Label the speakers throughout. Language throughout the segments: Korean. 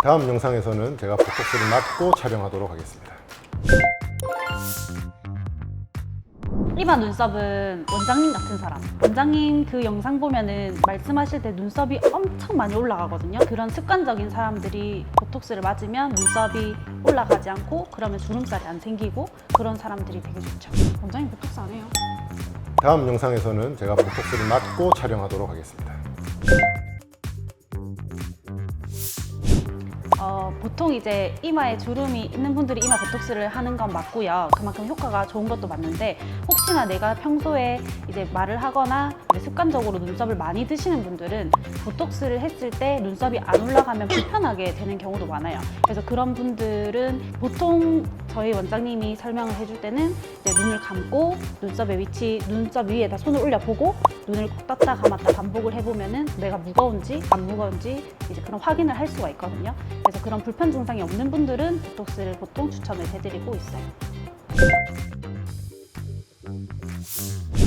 Speaker 1: 다음 영상에서는 제가 보톡스를 맞고 촬영하도록 하겠습니다.
Speaker 2: 이마 눈썹은 원장님 같은 사람. 원장님 그 영상 보면은 말씀하실 때 눈썹이 엄청 많이 올라가거든요. 그런 습관적인 사람들이 보톡스를 맞으면 눈썹이 올라가지 않고 그러면 주름살이 안 생기고 그런 사람들이 되게 좋죠. 원장님 보톡스 안 해요?
Speaker 1: 다음 영상에서는 제가 보톡스를 맞고 촬영하도록 하겠습니다.
Speaker 2: 어, 보통 이제 이마에 주름이 있는 분들이 이마 보톡스를 하는 건 맞고요. 그만큼 효과가 좋은 것도 맞는데 혹시나 내가 평소에 이제 말을 하거나 습관적으로 눈썹을 많이 드시는 분들은 보톡스를 했을 때 눈썹이 안 올라가면 불편하게 되는 경우도 많아요. 그래서 그런 분들은 보통 저희 원장님이 설명을 해줄 때는 이제 눈을 감고 눈썹의 위치, 눈썹 위에다 손을 올려보고 눈을 꼭 떴다 감았다 반복을 해보면은 내가 무거운지 안 무거운지 이제 그런 확인을 할 수가 있거든요. 그래서 그런 불편 증상이 없는 분들은 보톡스를 보통 추천을 해드리고 있어요.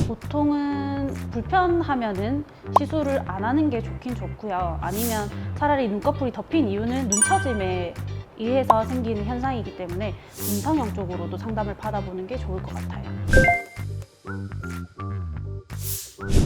Speaker 2: 보통은 불편하면은 시술을 안 하는 게 좋긴 좋고요. 아니면 차라리 눈꺼풀이 덮인 이유는 눈 처짐에 의해서 생기는 현상이기 때문에 눈성형 쪽으로도 상담을 받아보는 게 좋을 것 같아요.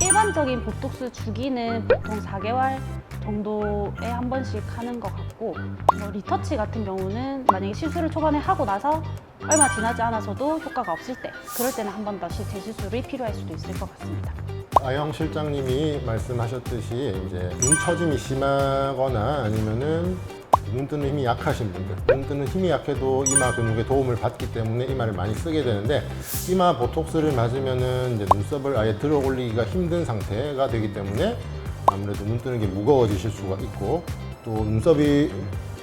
Speaker 2: 일반적인 보톡스 주기는 보통 4개월 정도에 한 번씩 하는 것 같고 뭐 리터치 같은 경우는 만약에 시술을 초반에 하고 나서 얼마 지나지 않아서도 효과가 없을 때 그럴 때는 한번더 재시술이 필요할 수도 있을 것 같습니다.
Speaker 1: 아영 실장님이 말씀하셨듯이 이제 눈 처짐이 심하거나 아니면은 눈 뜨는 힘이 약하신 분들, 눈 뜨는 힘이 약해도 이마 근육의 도움을 받기 때문에 이마를 많이 쓰게 되는데 이마 보톡스를 맞으면은 이제 눈썹을 아예 들어 올리기가 힘든 상태가 되기 때문에 아무래도 눈 뜨는 게 무거워지실 수가 있고 또 눈썹이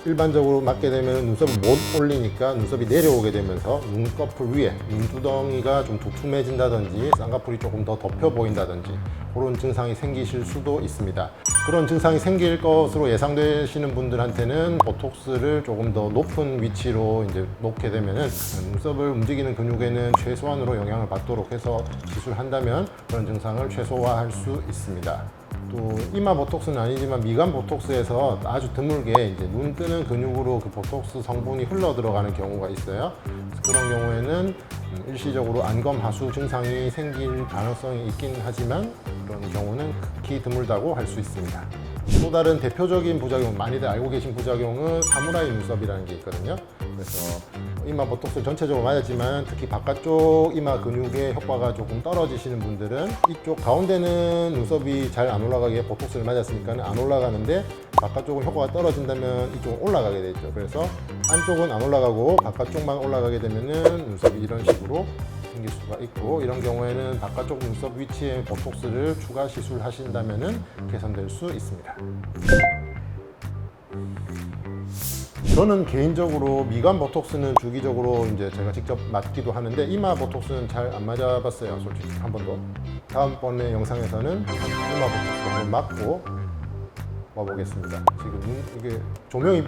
Speaker 1: 일반적으로 맞게 되면 눈썹을 못 올리니까 눈썹이 내려오게 되면서 눈꺼풀 위에 눈두덩이가 좀 두툼해진다든지 쌍꺼풀이 조금 더 덮여 보인다든지 그런 증상이 생기실 수도 있습니다. 그런 증상이 생길 것으로 예상되시는 분들한테는 보톡스를 조금 더 높은 위치로 이제 놓게 되면은 눈썹을 움직이는 근육에는 최소한으로 영향을 받도록 해서 시술한다면 그런 증상을 최소화할 수 있습니다. 또 이마 보톡스는 아니지만 미간 보톡스에서 아주 드물게 이제 눈 뜨는 근육으로 그 보톡스 성분이 흘러 들어가는 경우가 있어요. 그런 경우에는 음, 일시적으로 안검 하수 증상이 생길 가능성이 있긴 하지만 그런 경우는 극히 드물다고 할 수 있습니다. 또 다른 대표적인 부작용, 많이들 알고 계신 부작용은 사무라이 눈썹이라는 게 있거든요. 그래서 이마 보톡스 전체적으로 맞았지만 특히 바깥쪽 이마 근육의 효과가 조금 떨어지시는 분들은 이쪽 가운데는 눈썹이 잘 안 올라가게 보톡스를 맞았으니까 안 올라가는데 바깥쪽은 효과가 떨어진다면 이쪽은 올라가게 되죠. 그래서 안쪽은 안 올라가고 바깥쪽만 올라가게 되면은 눈썹이 이런 식으로 생길 수가 있고 이런 경우에는 바깥쪽 눈썹 위치에 보톡스를 추가 시술하신다면은 개선될 수 있습니다. 저는 개인적으로 미간 보톡스는 주기적으로 이제 제가 직접 맞기도 하는데 이마 보톡스는 잘 안 맞아봤어요, 솔직히 한 번도. 다음번에 영상에서는 이마 보톡스 한번 맞고 와보겠습니다. 지금 눈- 이게 조명이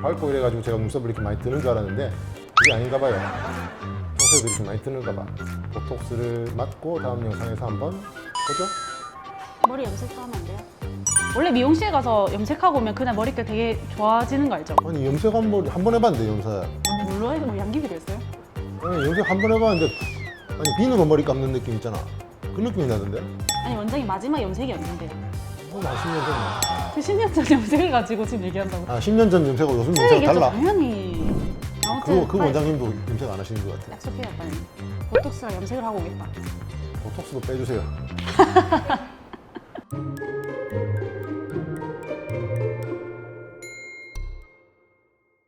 Speaker 1: 밝고 이래가지고 제가 눈썹을 이렇게 많이 뜨는 줄 알았는데 그게 아닌가 봐요. 평소에도 이렇게 많이 뜨는가 봐. 보톡스를 맞고 다음 영상에서 한번 보죠.
Speaker 2: 머리 염색도 하면 안 돼요? 원래 미용실 가서 염색하고 오면 그날 머릿결 되게 좋아지는 거 알죠?
Speaker 1: 아니 염색 한 번 한 번 해봤는데 염색.
Speaker 2: 뭘로 해도 뭐 양귀비 됐어요?
Speaker 1: 아니 염색 한 번 해봤는데 아니 비누로 머리 감는 느낌 있잖아. 그 느낌이 나던데.
Speaker 2: 아니 원장님 마지막 염색이었는데
Speaker 1: 어, 나 10년 전.
Speaker 2: 그 10년 전 염색해가지고 지금 얘기한다고
Speaker 1: 아 10년 전 염색하고 요즘
Speaker 2: 네,
Speaker 1: 염색
Speaker 2: 얘기했죠
Speaker 1: 달라.
Speaker 2: 당연히 아무튼
Speaker 1: 그, 그
Speaker 2: 빨리
Speaker 1: 원장님도 염색 안 하시는 것 같아.
Speaker 2: 약속해요 빨리 보톡스랑 염색을 하고 오겠다
Speaker 1: 보톡스도 빼주세요.